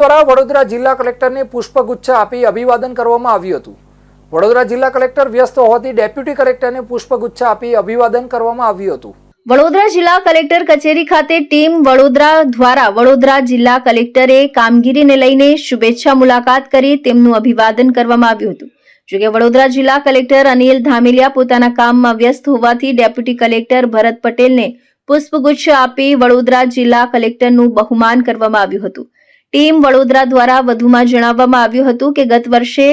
દ્વારા વડોદરા જિલ્લા કલેક્ટરને પુષ્પગુચ્છ આપી અભિવાદન કરવામાં આવ્યું હતું. વડોદરા જિલ્લા કલેક્ટર વ્યસ્ત હોવાથી ડેપ્યુટી કલેક્ટરને પુષ્પગુચ્છ આપી અભિવાદન કરવામાં આવ્યું હતું. વડોદરા જિલ્લા કલેક્ટર કચેરી ખાતે ટીમ વડોદરા દ્વારા વડોદરા જિલ્લા કલેક્ટરે કામગીરીને લઈને શુભેચ્છા મુલાકાત કરી તેમનું અભિવાદન કરવામાં આવ્યું હતું. જોકે વડોદરા જિલ્લા કલેક્ટર અનિલ ધામેલિયા પોતાના કામમાં વ્યસ્ત હોવાથી ડેપ્યુટી કલેક્ટર ભરત પટેલને પુષ્પગુચ્છ આપી વડોદરા જિલ્લા કલેક્ટરનું બહુમાન કરવામાં આવ્યું હતું. ટીમ વડોદરા દ્વારા વધુમાં જણાવવામાં આવ્યું હતું કે ગત વર્ષે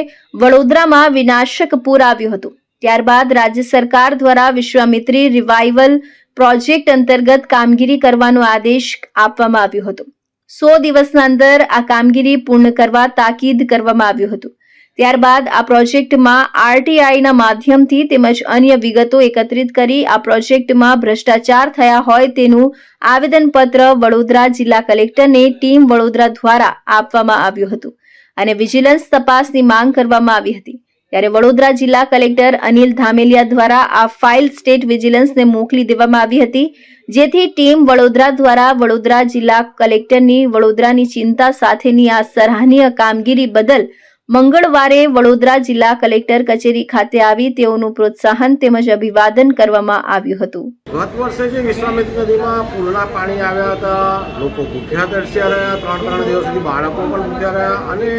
વડોદરામાં વિનાશક પૂર આવ્યું હતું. ત્યારબાદ રાજ્ય સરકાર દ્વારા વિશ્વામિત્રી રિવાઇવલ પ્રોજેક્ટ અંતર્ગત કામગીરી કરવાનો આદેશ આપવામાં આવ્યો હતો. સો દિવસના અંદર આ કામગીરી પૂર્ણ કરવા તાકીદ કરવામાં આવ્યું હતું. ત્યારબાદ આ પ્રોજેક્ટમાં આરટીઆઈના માધ્યમથી તેમજ અન્ય વિગતો એકત્રિત કરી આ પ્રોજેક્ટમાં ભ્રષ્ટાચાર થયા હોય તેનું આવેદનપત્ર વડોદરા જિલ્લા કલેક્ટરને ટીમ વડોદરા દ્વારા આપવામાં આવ્યું હતું અને વિજિલન્સ તપાસની માંગ કરવામાં આવી હતી. ત્યારે વડોદરા જિલ્લા કલેક્ટર અનિલ ધામેલિયા દ્વારા આ ફાઇલ સ્ટેટ વિજિલન્સને મોકલી દેવામાં આવી હતી, જેથી ટીમ વડોદરા દ્વારા વડોદરા જિલ્લા કલેક્ટરની વડોદરાની ચિંતા સાથેની આ સરાહનીય કામગીરી બદલ મંગળવારે વડોદરા જિલ્લા કલેક્ટર કચેરી ખાતે આવી તેઓનું પ્રોત્સાહન તેમજ અભિવાદન કરવામાં આવ્યું હતું. ગત વર્ષે જે વિશ્વામિત્ર નદીમાં પૂરના પાણી આવ્યા હતા, લોકો ભૂખ્યા તરસ્યા રહ્યા ત્રણ ત્રણ દિવસ સુધી બાળકો પણ ભૂખ્યા રહ્યા અને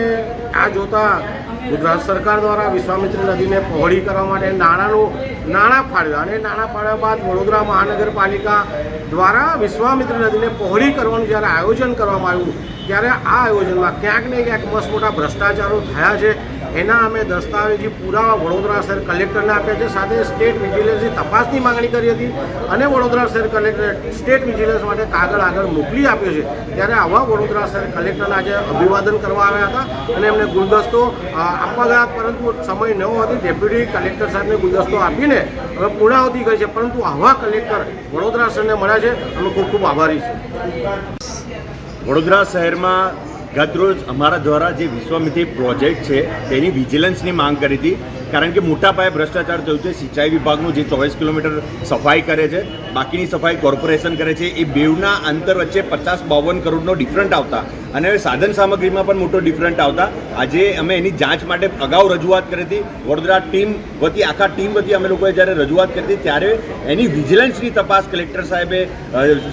આ જોતા ગુજરાત સરકાર દ્વારા વિશ્વામિત્ર નદીને પહોળી કરવા માટે નાણાંનું, નાણાં ફાળવ્યા અને નાણાં ફાળવ્યા બાદ વડોદરા મહાનગરપાલિકા દ્વારા વિશ્વામિત્ર નદીને પહોળી કરવાનું જ્યારે આયોજન કરવામાં આવ્યું, ત્યારે આ આયોજનમાં ક્યાંક ને ક્યાંક મસ્ત મોટા ભ્રષ્ટાચારો થયા છે. એના અમે દસ્તાવેજી પુરાવા વડોદરા શહેર કલેક્ટરને આપ્યા છે. સાથે સ્ટેટ વિજિલન્સની તપાસની માંગણી કરી હતી અને વડોદરા શહેર કલેક્ટરે સ્ટેટ વિજિલન્સ માટે કાગળ આગળ મોકલી આપ્યો છે. ત્યારે આવા વડોદરા શહેર કલેક્ટરને આજે અભિવાદન કરવા આવ્યા હતા અને એમને ગુલદસ્તો આપવા ગયા પરંતુ સમય ન હોવાથી ડેપ્યુટી કલેક્ટર સાહેબને ગુલદસ્તો આપીને હવે પૂર્ણાવતી ગઈ છે. પરંતુ આવા કલેક્ટર વડોદરા શહેરને મળ્યા છે. અમે ખૂબ ખૂબ આભારી છે વડોદરા શહેરમાં ગતરોજ અમારા દ્વારા જે વિશ્વામિત્રી પ્રોજેક્ટ છે તેની વિજિલન્સની માંગ કરી હતી. કારણ કે મોટા પાયે ભ્રષ્ટાચાર થયું છે. સિંચાઈ વિભાગનું જે ચોવીસ કિલોમીટર સફાઈ કરે છે, બાકીની સફાઈ કોર્પોરેશન કરે છે, એ બેવના અંતર વચ્ચે પચાસ બાવન કરોડનો ડિફરન્ટ આવતા. અને સાધન સામગ્રીમાં પણ મોટો ડિફરન્ટ આવતા. આજે અમે એની જાંચ માટે અગાઉ રજૂઆત કરી હતી. વડોદરા ટીમ વતી, આખા ટીમ વતી અમે લોકોએ જ્યારે રજૂઆત કરી હતી, ત્યારે એની વિજિલન્સની તપાસ કલેક્ટર સાહેબે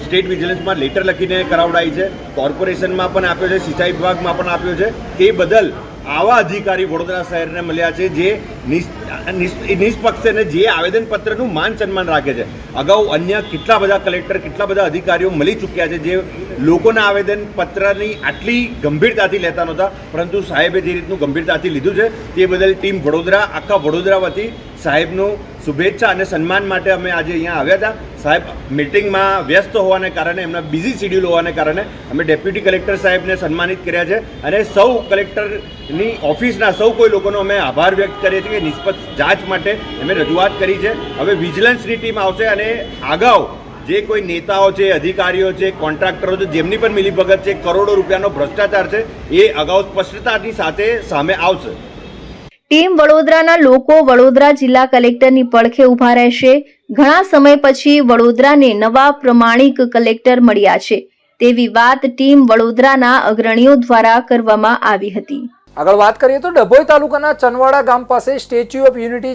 સ્ટેટ વિજિલન્સમાં લેટર લખીને કરાવડાવી છે. કોર્પોરેશનમાં પણ આપ્યો છે, સિંચાઈ વિભાગમાં પણ આપ્યો છે. તે બદલ આવા અધિકારી વડોદરા શહેરને મળ્યા છે જે નિષ்- નિષ்- નિષ્પક્ષ અને જે આવેદનપત્રનું માન સન્માન રાખે છે. અગાઉ અન્ય કેટલા બધા કલેક્ટર, કેટલા બધા અધિકારીઓ મળી ચૂક્યા છે જે લોકોના આવેદનપત્રની આટલી ગંભીરતાથી લેતા નહોતા, પરંતુ સાહેબે જે રીતનું ગંભીરતાથી લીધું છે તે બદલ ટીમ વડોદરા, આખા વડોદરા વતી સાહેબનું શુભેચ્છા અને સન્માન માટે અમે આજે અહીંયા આવ્યા હતા. સાહેબ મિટિંગમાં વ્યસ્ત હોવાને કારણે, એમના બિઝી શેડ્યુલ હોવાને કારણે અમે ડેપ્યુટી કલેક્ટર સાહેબને સન્માનિત કર્યા છે અને સૌ કલેક્ટરની ઓફિસના સૌ કોઈ લોકોનો અમે આભાર વ્યક્ત કરીએ છીએ કે નિષ્પક્ષ જાંચ માટે અમે રજૂઆત કરી છે. હવે વિજિલન્સની ટીમ આવશે અને અગાઉ જે કોઈ નેતાઓ છે, અધિકારીઓ છે કોન્ટ્રાક્ટરો છે, જેમની પણ મિલીભગત છે, કરોડો રૂપિયાનો ભ્રષ્ટાચાર છે, એ અગાઉ સ્પષ્ટતાની સાથે સામે આવશે. ટીમ વડોદરાના લોકો વડોદરા જિલ્લા કલેક્ટરની પડખે ઊભા રહેશે. ઘણા સમય પછી વડોદરાને નવા પ્રમાણિક કલેક્ટર મળ્યા છે. તેવી વાત ટીમ વડોદરાના અગ્રણીઓ દ્વારા કરવામાં આવી હતી. આગળ વાત કરીએ તો ડભોઈ તાલુકાના ચનવાડા ગામ પાસે સ્ટેચ્યુ ઓફ યુનિટી